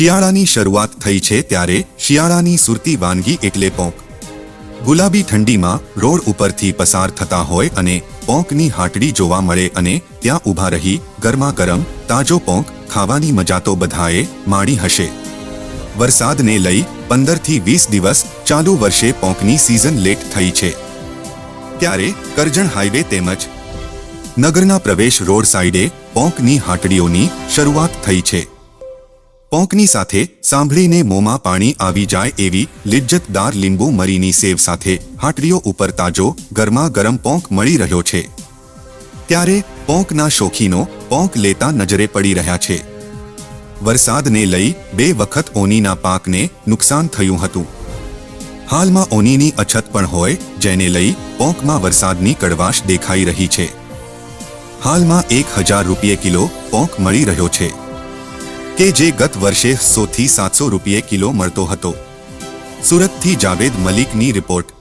શિયાળાની શરૂઆત થઈ છે ત્યારે શિયાળાની સુરતી વાનગી એટલે પોંક. ગુલાબી ઠંડીમાં રોડ ઉપરથી પસાર થતા હોય અને પોંકની હાટડી જોવા મળે અને ત્યાં ઊભા રહી ગરમા ગરમ તાજો પોંક ખાવાની મજા તો બધાએ માણી હશે. વરસાદને લઈ પંદરથી વીસ દિવસ ચાલુ વર્ષે પોંકની સિઝન લેટ થઈ છે. ત્યારે કરજણ હાઈવે તેમજ નગરના પ્રવેશ રોડ સાઈડે પોંકની હાટડીઓની શરૂઆત થઈ છે. પોંકની સાથે સાંભળીને મોંમાં પાણી આવી જાય એવી લિજ્જતદાર લીંબુ મરીની સેવ સાથે હાટડીઓ ઉપર તાજો, ગરમા ગરમ પોંક મળી રહ્યો છે. ત્યારે પોંકના શોખીનો પોંક લેતા નજરે પડી રહ્યા છે. વરસાદને લઈ બે વખત ઓનીના પાકને નુકસાન થયું હતું. હાલમાં ઓનીની અછત પણ હોય, જેને લઈ પોંકમાં વરસાદની કડવાશ દેખાઈ રહી છે. હાલમાં એક હજાર રૂપિયે કિલો પોંક મળી રહ્યો છે. કે જે ગત વર્ષે સોથી સાતસો રૂપિયે કિલો મળતો હતો. સુરતથી જાવેદ મલિકની રિપોર્ટ.